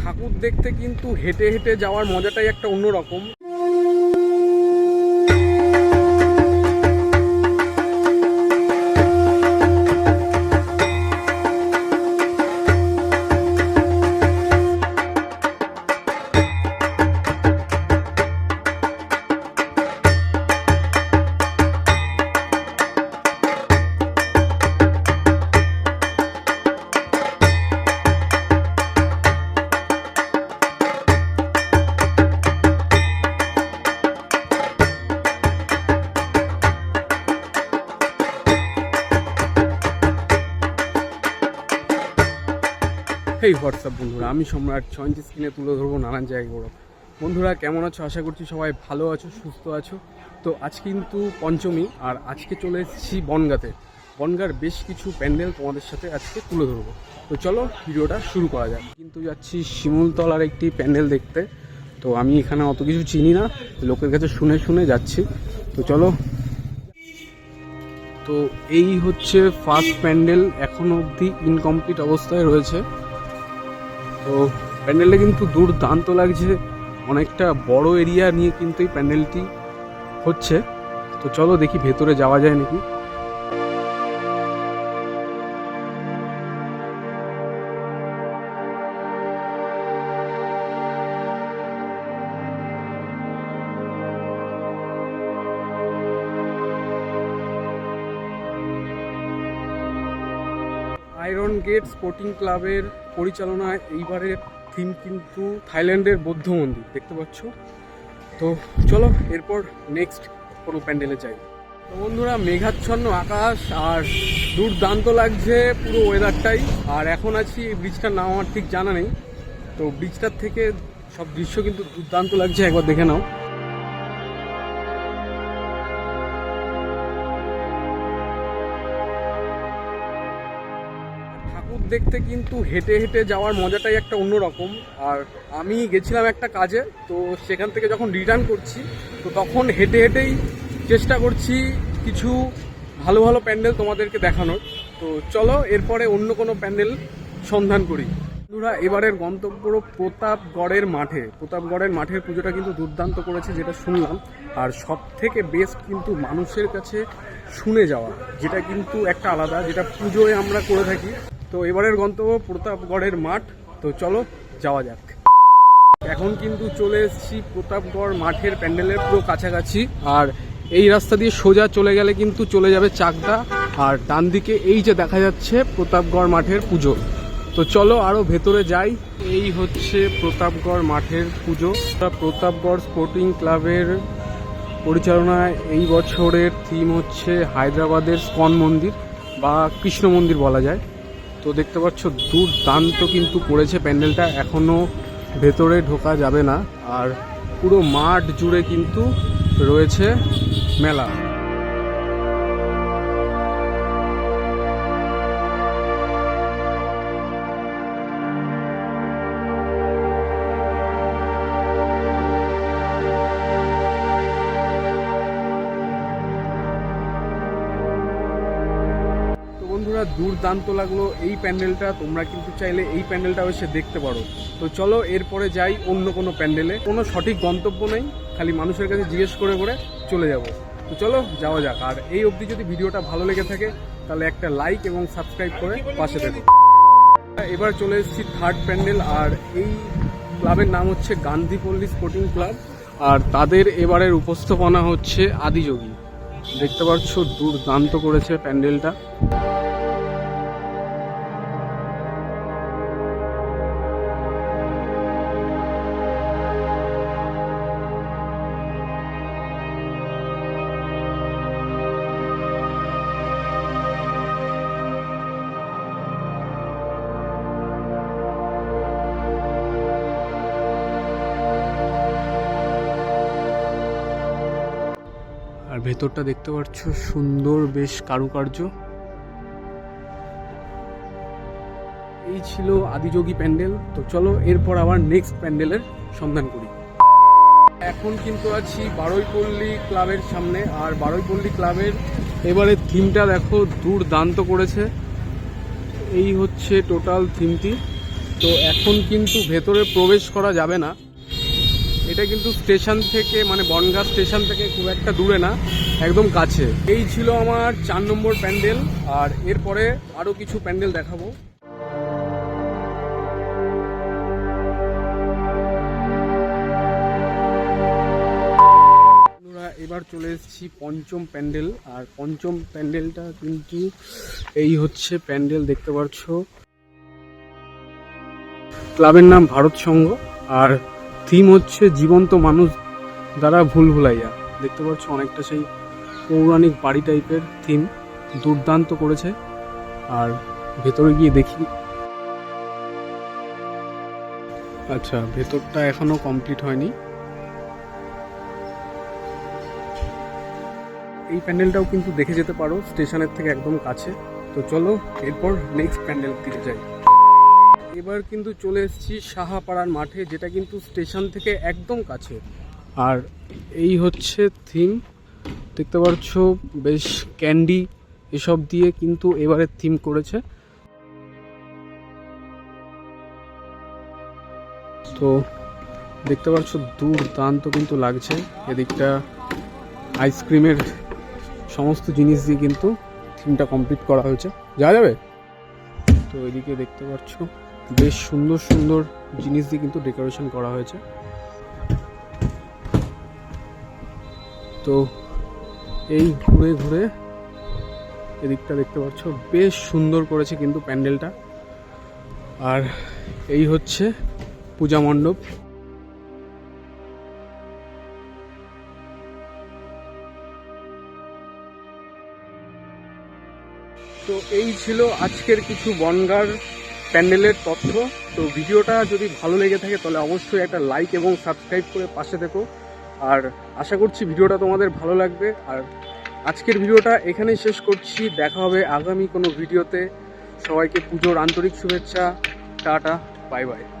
ঠাকুর দেখতে কিন্তু হেঁটে হেঁটে যাওয়ার মজাটাই একটা অন্যরকম। হেই হোয়াটসঅ্যাপ বন্ধুরা, আমি সম্রাট ছয়ঞ্চি স্ক্রিনে তুলে ধরবো নানান জায়গাগুলো বন্ধুরা, কেমন আছো? আশা করছি সবাই ভালো আছো, সুস্থ আছো। তো আজ কিন্তু পঞ্চমী, আর আজকে চলে এসেছি বনগাতে। বনগার বেশ কিছু প্যান্ডেল তোমাদের সাথে আজকে তুলে ধরবো। তো চলো, ভিডিওটা শুরু করা যাক। কিন্তু যাচ্ছি শিমুলতলার একটি প্যান্ডেল দেখতে। তো আমি এখানে অত কিছু চিনি না, লোকের কাছে শুনে শুনে যাচ্ছি। তো চলো। তো এই হচ্ছে ফার্স্ট প্যান্ডেল, এখনও অবধি ইনকমপ্লিট অবস্থায় রয়েছে। তো প্যান্ডেলটা কিন্তু দুর্দান্ত লাগছে। অনেকটা বড় এরিয়া নিয়ে কিন্তু এই প্যান্ডেলটি হচ্ছে। তো চলো দেখি ভেতরে যাওয়া যায় নাকি। আয়রন গেট স্পোর্টিং ক্লাবের পরিচালনায় এইবারের থিম কিন্তু থাইল্যান্ডের বৌদ্ধ মন্দির, দেখতে পাচ্ছ? তো চলো, এরপর নেক্সট কোনো প্যান্ডেলে যাই। তো বন্ধুরা, মেঘাচ্ছন্ন আকাশ আর দুর্দান্ত লাগছে পুরো ওয়েদারটাই আর এখন আছি এই ব্রিজটার নাম আমার ঠিক জানা নেই। তো ব্রিজটার থেকে সব দৃশ্য কিন্তু দুর্দান্ত লাগছে, একবার দেখে নাও। দেখতে কিন্তু হেঁটে হেঁটে যাওয়ার মজাটাই একটা অন্যরকম। আর আমি গেছিলাম একটা কাজে, তো সেখান থেকে যখন রিটার্ন করছি, তো তখন হেঁটে হেঁটেই চেষ্টা করছি কিছু ভালো ভালো প্যান্ডেল তোমাদেরকে দেখানোর। তো চলো, এরপরে অন্য কোনো প্যান্ডেল সন্ধান করি। বন্ধুরা, এবারের গন্তব্য প্রতাপগড়ের মাঠে। প্রতাপগড়ের মাঠের পুজোটা কিন্তু দুর্দান্ত করেছে, যেটা শুনলাম। আর সব থেকে বেস্ট কিন্তু মানুষের কাছে শুনে যাওয়া, যেটা কিন্তু একটা আলাদা, যেটা পুজোয় আমরা করে থাকি। তো এবারের গন্তব্য প্রতাপগড়ের মাঠ। তো চলো, যাওয়া যাক। এখন কিন্তু চলে এসেছি প্রতাপগড় মাঠের প্যান্ডেলের পুরো কাছাকাছি। আর এই রাস্তা দিয়ে সোজা চলে গেলে কিন্তু চলে যাবে চাকদা। আর ডান দিকে এই যে দেখা যাচ্ছে প্রতাপগড় মাঠের পুজো। তো চলো, আরও ভেতরে যাই। এই হচ্ছে প্রতাপগড় মাঠের পুজো। প্রতাপগড় স্পোর্টিং ক্লাবের পরিচালনায় এই বছরের থিম হচ্ছে হায়দ্রাবাদের স্কন মন্দির, বা কৃষ্ণ মন্দির বলা যায়। তো দেখতে পাচ্ছ, দুর্দান্ত কিন্তু পড়েছে প্যান্ডেলটা। এখনও ভেতরে ঢোকা যাবে না। আর পুরো মাঠ জুড়ে কিন্তু রয়েছে মেলা। বন্ধুরা, দুর্দান্ত লাগল এই প্যান্ডেলটা। তোমরা কিন্তু চাইলে এই প্যান্ডেলটাও এসে দেখতে পারো। তো চলো, এরপরে যাই অন্য কোনো প্যান্ডেলে। কোনো সঠিক গন্তব্য নেই, খালি মানুষের কাছে জিজ্ঞেস করে করে চলে যাব। তো চলো, যাওয়া যাক। আর এই অবধি যদি ভিডিওটা ভালো লেগে থাকে, তাহলে একটা লাইক এবং সাবস্ক্রাইব করে পাশে দেখো এবার চলে এসেছি থার্ড প্যান্ডেল, আর এই ক্লাবের নাম হচ্ছে গান্ধীপল্লী স্পোর্টিং ক্লাব আর তাদের এবারের উপস্থাপনা হচ্ছে আদিযোগী দেখতে পাচ্ছ, দুর্দান্ত করেছে প্যান্ডেলটা। আর ভেতরটা দেখতে পাচ্ছ সুন্দর, বেশ কারুকার্য। এই ছিল আদিযোগী প্যান্ডেল। তো চলো এরপর আবার নেক্সট প্যান্ডেলের সন্ধান করি। এখন কিন্তু আছি বারুইপল্লী ক্লাবের সামনে। আর বারুইপল্লী ক্লাবের এবারে থিমটা দেখো দুর্দান্ত করেছে। এই হচ্ছে টোটাল থিমটি তো এখন কিন্তু ভেতরে প্রবেশ করা যাবে না। এটা কিন্তু স্টেশন থেকে মানে বনগাঁ স্টেশন থেকে খুব একটা দূরে না, একদম কাছে। এই ছিল আমার চার নম্বর প্যান্ডেল, আর এরপরে আরও কিছু প্যান্ডেল দেখাবো। এবার চলে এসেছি পঞ্চম প্যান্ডেল, আর পঞ্চম প্যান্ডেলটা কিন্তু এই হচ্ছে প্যান্ডেল, দেখতে পাচ্ছ। ক্লাবের নাম ভারত সংঘ আর থিম হচ্ছে জীবন্ত মানুষ দ্বারা ভুল ভুলাইয়া। দেখতে পাচ্ছ অনেকটা সেই পৌরাণিক বাড়ি টাইপের থিম দুর্দান্ত করেছে। আর ভেতরে গিয়ে দেখি। আচ্ছা ভেতরটা এখনও কমপ্লিট হয়নি। এই প্যান্ডেলটাও কিন্তু দেখে যেতে পারো, স্টেশনের থেকে একদম কাছে। তো চলো, এরপর নেক্সট প্যান্ডেল দিকে যাই। এবার কিন্তু চলে এসেছি সাহাপাড়ার মাঠে, যেটা কিন্তু স্টেশন থেকে একদম কাছে। আর এই হচ্ছে থিম দেখতে পাচ্ছ, বেশ ক্যান্ডি এসব দিয়ে কিন্তু এবারের থিম করেছে। তো দেখতে পাচ্ছ, দুর্দান্ত কিন্তু লাগছে এদিকটা আইসক্রিমের সমস্ত জিনিস দিয়ে কিন্তু থিমটা কমপ্লিট করা হয়েছে। যাওয়া যাবে? তো এদিকে দেখতে পাচ্ছ বেশ সুন্দর সুন্দর জিনিস দিয়ে কিন্তু ডেকোরেশন করা হয়েছে। তো এই ঘুরে ঘুরে এদিকটা দেখতে পাচ্ছ, বেশ সুন্দর করেছে কিন্তু প্যান্ডেলটা। আর এই হচ্ছে পূজা মণ্ডপ। তো এই ছিল আজকের কিছু বনগার প্যান্ডেলের তথ্য। তো ভিডিওটা যদি ভালো লেগে থাকে, তাহলে অবশ্যই একটা লাইক এবং সাবস্ক্রাইব করে পাশে থেকো। আর আশা করছি ভিডিওটা তোমাদের ভালো লাগবে। আর আজকের ভিডিওটা এখানেই শেষ করছি। দেখা হবে আগামী কোনো ভিডিওতে। সবাইকে পুজোর আন্তরিক শুভেচ্ছা। Tata bye bye